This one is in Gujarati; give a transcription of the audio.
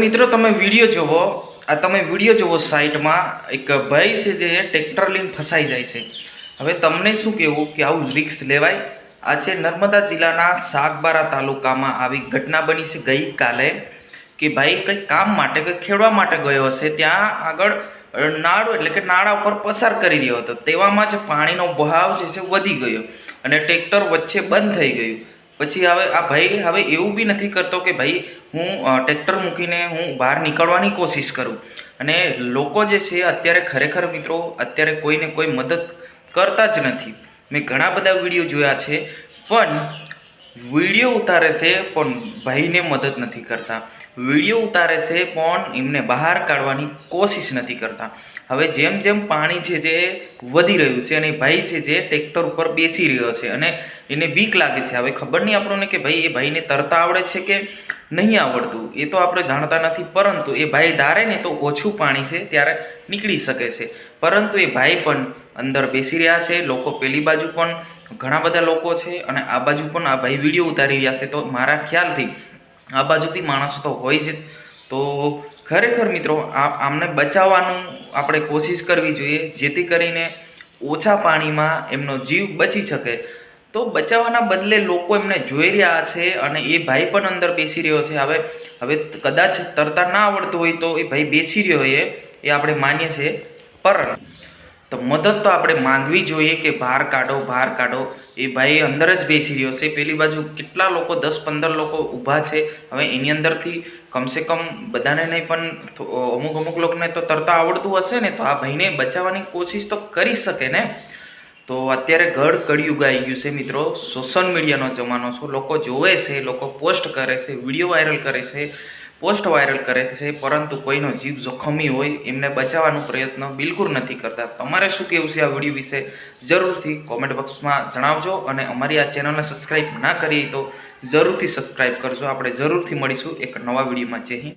મિત્રો, તમે વીડિયો જોવો આ તમે વીડિયો જોવો સાઈટમાં. એક ભાઈ છે જે ટ્રેક્ટર લઈને ફસાઈ જાય છે. હવે તમને શું કહેવું કે આવું રિક્સ લેવાય? આ છે નર્મદા જિલ્લાના સાગબારા તાલુકામાં આવી ઘટના બની છે ગઈકાલે કે ભાઈ કંઈક કામ માટે, કંઈ ખેડવા માટે ગયો હશે. ત્યાં આગળ નાળું એટલે કે નાળા ઉપર પસાર કરી રહ્યો હતો. તેવામાં જ પાણીનો બહાવ છે વધી ગયો અને ટ્રેક્ટર વચ્ચે બંધ થઈ ગયું. પછી હવે આ ભાઈ હવે એવું બી નથી કરતો કે ભાઈ હું ટ્રેક્ટર મૂકીને હું બહાર નીકળવાની કોશિશ કરું. અને લોકો જે છે અત્યારે ખરેખર મિત્રો, અત્યારે કોઈને કોઈ મદદ કરતા જ નથી. મેં ઘણા બધા વીડિયો જોયા છે, પણ વીડિયો ઉતારે છે, પણ ભાઈને મદદ નથી કરતા. વીડિયો ઉતારે છે, પણ એમને બહાર કાઢવાની કોશિશ નથી કરતા. હવે જેમ જેમ પાણી છે જે વધી રહ્યું છે અને ભાઈ છે જે ટ્રેક્ટર ઉપર બેસી રહ્યો છે અને એને બીક લાગે છે, હવે ખબર નહીં આપણને કે ભાઈ એ ભાઈને તરતા આવડે છે કે નહીં આવડતું? એ તો આપણે જાણતા નથી, પરંતુ એ ભાઈ ધારે ને તો ઓછું પાણી છે, ત્યારે નીકળી શકે છે. પરંતુ એ ભાઈ પણ અંદર બેસી રહ્યા છે. લોકો પેલી બાજુ પણ ઘણા બધા લોકો છે અને આ બાજુ પણ આ ભાઈ વીડિયો ઉતારી રહ્યા છે. તો મારા ખ્યાલથી આ બાજુથી માણસો તો હોય છે તો ખરેખર મિત્રો, આ આમને બચાવવાનું આપણે કોશિશ કરવી જોઈએ, જેથી કરીને ઓછા પાણીમાં એમનો જીવ બચી શકે. તો બચાવવાના બદલે લોકો એમને જોઈ રહ્યા છે અને એ ભાઈ પણ અંદર બેસી રહ્યો છે. હવે હવે કદાચ તરતા ના આવડતું હોય તો એ ભાઈ બેસી રહ્યો હોય એ આપણે માનીએ છીએ. પરંતુ તો મદદ તો આપણે માંગવી જોઈએ કે બહાર કાઢો બહાર કાઢો. એ ભાઈ અંદર જ બેસી રહ્યો છે. પેલી બાજુ કેટલા લોકો, દસ પંદર લોકો ઊભા છે. હવે એની અંદરથી કમસે કમ બધાને નહીં, પણ અમુક અમુક લોકોને તો તરતા આવડતું હશે ને, તો આ ભાઈને બચાવવાની કોશિશ તો કરી શકે ને. તો અત્યારે ઘડ કળિયુગ આવી ગયું છે મિત્રો. સોશિયલ મીડિયાનો જમાનો છે. લોકો જોવે છે, લોકો પોસ્ટ કરે છે, વીડિયો વાયરલ કરે છે. પોસ્ટ વાયરલ કરે છે, પરંતુ કોઈનો જીવ જોખમી હોય, એમને બચાવવાનો પ્રયત્ન બિલકુલ નથી કરતા. તમારે શું કહેવું છે આ વીડિયો વિશે? જરૂરથી કોમેન્ટ બોક્સમાં જણાવજો અને અમારી આ ચેનલને સબસ્ક્રાઈબ ના કરીએ તો જરૂરથી સબસ્ક્રાઈબ કરજો. આપણે જરૂરથી મળીશું એક નવા વિડીયોમાં. જય હિન્દ.